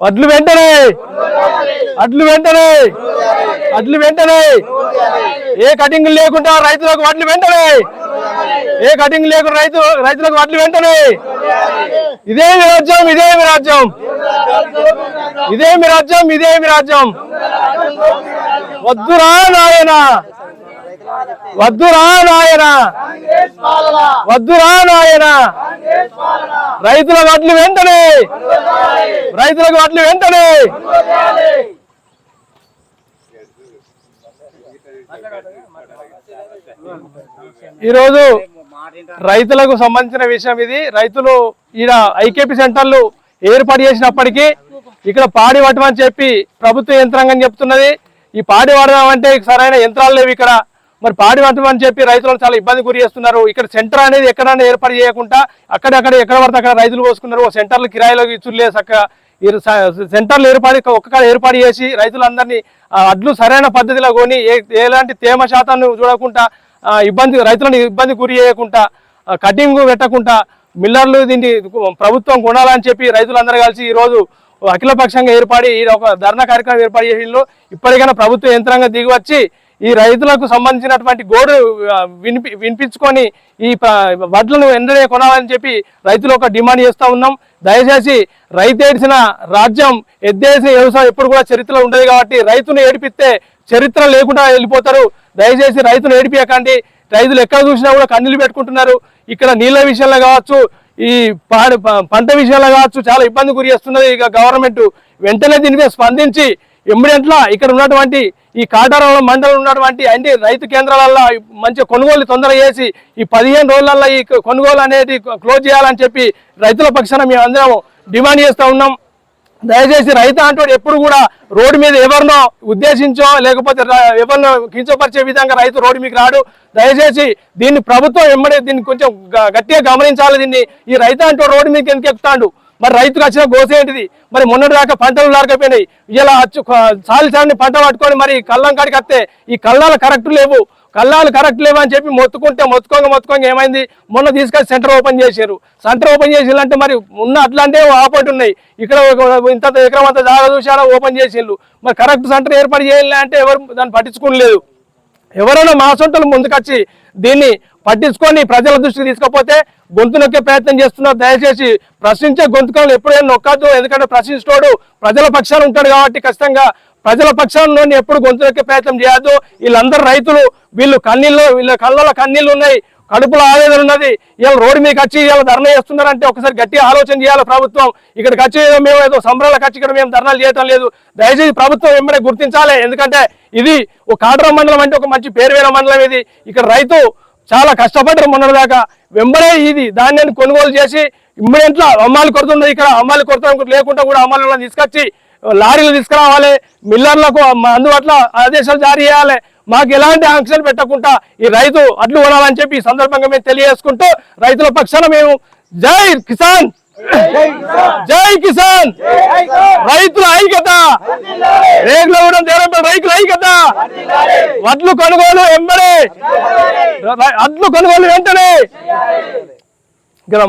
వడ్లు వెంటనే. అడ్లు వెంటనే. అడ్లు వెంటనే. ఏ కటింగ్ లేకుండా రైతులకు వడ్లు వెంటనే. ఏ కటింగ్ లేకుండా రైతు రైతులకు వడ్లు వెంటనే. ఇదే మీ రాజ్యం ఇదే మీ రాజ్యం. ఇదే మీ రాజ్యం ఇదే మీ రాజ్యం. వద్దురా నాయనా. వద్దురా నాయన. వద్దురా నాయన. రైతుల వడ్లు వెంటనే. రైతులకు వడ్లు వెంటనే. ఈరోజు రైతులకు సంబంధించిన విషయం ఇది. రైతులు ఈడ ఐకేపీ సెంటర్లు ఏర్పాటు చేసినప్పటికీ ఇక్కడ పాడి పట్టమని చెప్పి ప్రభుత్వ యంత్రాంగం చెప్తున్నది. ఈ పాడి పడదామంటే అంటే సరైన యంత్రాలు లేవు ఇక్కడ. మరి పాడి అని చెప్పి రైతులను చాలా ఇబ్బంది గురి చేస్తున్నారు. ఇక్కడ సెంటర్ అనేది ఎక్కడైనా ఏర్పాటు చేయకుండా అక్కడక్కడ ఎక్కడ పడితే అక్కడ రైతులు పోసుకున్నారు. ఓ సెంటర్లు కిరాయిలోకి ఇచ్చులే చక్కగా. సెంటర్లు ఏర్పాటు ఒక్కకాడ ఏర్పాటు చేసి రైతులందరినీ అడ్లు సరైన పద్ధతిలో కొని ఎలాంటి తేమ శాతాన్ని చూడకుండా ఇబ్బంది రైతులను ఇబ్బంది గురి చేయకుండా కటింగ్ పెట్టకుండా మిల్లర్లు దీన్ని ప్రభుత్వం కొనాలని చెప్పి రైతులందరూ కలిసి ఈరోజు అఖిలపక్షంగా ఏర్పడి ఒక ధర్నా కార్యక్రమం ఏర్పాటు చేసిండ్రు. ఇప్పటికైనా ప్రభుత్వ యంత్రాంగం దిగి వచ్చి ఈ రైతులకు సంబంధించినటువంటి గోడు వినిపి వినిపించుకొని ఈ ప- వడ్లను వెంటనే కొనాలని చెప్పి రైతులు ఒక డిమాండ్ చేస్తూ ఉన్నాం. దయచేసి రైతు ఏడిసిన రాజ్యం ఎద్దేసిన వ్యవసాయం ఎప్పుడు కూడా చరిత్రలో ఉండదు కాబట్టి రైతును ఏడిపిస్తే చరిత్ర లేకుండా వెళ్ళిపోతారు. దయచేసి రైతును ఏడిపియకండి. రైతులు ఎక్కడ చూసినా కూడా కన్నీళ్ళు పెట్టుకుంటున్నారు. ఇక్కడ నీళ్ళ విషయంలో కావచ్చు ఈ పంట విషయంలో కావచ్చు చాలా ఇబ్బంది గురి చేస్తున్నది ఇక గవర్నమెంట్. వెంటనే దీనిపై స్పందించి ఇమ్మీడియట్లా ఇక్కడ ఉన్నటువంటి ఈ కాటారంలో మండలం ఉన్నటువంటి అన్ని రైతు కేంద్రాలలో మంచి కొనుగోలు తొందర చేసి ఈ పదిహేను రోజులలో ఈ కొనుగోలు అనేది క్లోజ్ చేయాలని చెప్పి రైతుల పక్షాన మేము అందరం డిమాండ్ చేస్తూ ఉన్నాం. దయచేసి రైతు అంటూ ఎప్పుడు కూడా రోడ్డు మీద ఎవరినో ఉద్దేశించో లేకపోతే ఎవరినో కించపరిచే విధంగా రైతు రోడ్డు మీకు రాడు. దయచేసి దీన్ని ప్రభుత్వం ఎమ్మడే దీన్ని కొంచెం గట్టిగా గమనించాలి. దీన్ని ఈ రైతు అంటూ రోడ్డు మీకు ఎందుకు ఎక్కుతాడు? మరి రైతుకు వచ్చిన గోస ఏంటిది? మరి మొన్నటి దాకా పంటలు లారకపోయినాయి. ఇలా అచ్చు చాలి పంట పట్టుకొని మరి కళ్ళం కాడికి వస్తే ఈ కళ్ళాలు కరెక్ట్ లేవు. కళ్ళాలు కరెక్ట్ లేవు అని చెప్పి మొత్తుకుంటే మొత్తుకోంగ మొత్తుకోంగ ఏమైంది? మొన్న తీసుకొచ్చి సెంటర్ ఓపెన్ చేశారు. సెంటర్ ఓపెన్ చేసిందంటే మరి ఉన్న అట్లాంటి ఆపోటి ఉన్నాయి. ఇక్కడ ఇంత ఎకరం అంత జాగా చూసారా ఓపెన్ చేసేళ్ళు మరి కరెక్ట్ సెంటర్ ఏర్పాటు చేయాలి అంటే ఎవరు దాన్ని పట్టించుకోలేదు. ఎవరైనా మా సొంతలు ముందుకొచ్చి దీన్ని పట్టించుకొని ప్రజల దృష్టికి తీసుకపోతే గొంతు నొక్కే ప్రయత్నం చేస్తున్నారు. దయచేసి ప్రశ్నించే గొంతుకలను ఎప్పుడైనా నొక్కద్దు. ఎందుకంటే ప్రశ్నించోడు ప్రజల పక్షాలు ఉంటాడు కాబట్టి ఖచ్చితంగా ప్రజల పక్షాలను ఎప్పుడు గొంతు నొక్కే ప్రయత్నం చేయొద్దు. వీళ్ళందరూ రైతులు. వీళ్ళు కన్నీళ్ళు వీళ్ళ కళ్ళలో కన్నీళ్ళు ఉన్నాయి. కడుపులో ఆవేదన ఉన్నది. ఇలా రోడ్డు మీకు వచ్చి ఇలా ధర్నా చేస్తున్నారంటే ఒకసారి గట్టిగా ఆలోచన చేయాలి ప్రభుత్వం. ఇక్కడికి వచ్చి ఏదో మేము ఏదో సంబరాలకు వచ్చి ఇక్కడ మేము ధర్నాలు చేయటం లేదు. దయచేసి ప్రభుత్వం వెంబడే గుర్తించాలి. ఎందుకంటే ఇది ఒక కాటరం మండలం అంటే ఒక మంచి పేరు వేరే మండలం ఇది. ఇక్కడ రైతు చాలా కష్టపడ్డారు మొన్నటి దాకా వెంబడే ఇది. ధాన్యాన్ని కొనుగోలు చేసి ఇమ్మీడియట్లో అమ్మాలి కొడుతున్నది ఇక్కడ. అమ్మాలి కొడుతున్న లేకుండా కూడా అమ్మాయిలను తీసుకొచ్చి లారీలు తీసుకురావాలి. మిల్లర్లకు అందుబాటులో ఆదేశాలు జారీ చేయాలి. మాకు ఎలాంటి ఆంక్షలు పెట్టకుండా ఈ రైతు అడ్లు కొనాలని చెప్పి ఈ సందర్భంగా మేము తెలియజేసుకుంటూ రైతుల పక్షాన మేము జై కిసాన్! జై కిసాన్! రైతుల ఐక్యత! రేగుల కూడా దేవరపల్లి రైతుల ఐక్యత! వడ్లు కొనుగోలు ఎంబడే అడ్లు కొనుగోలు వెంటనే! ఇక్కడ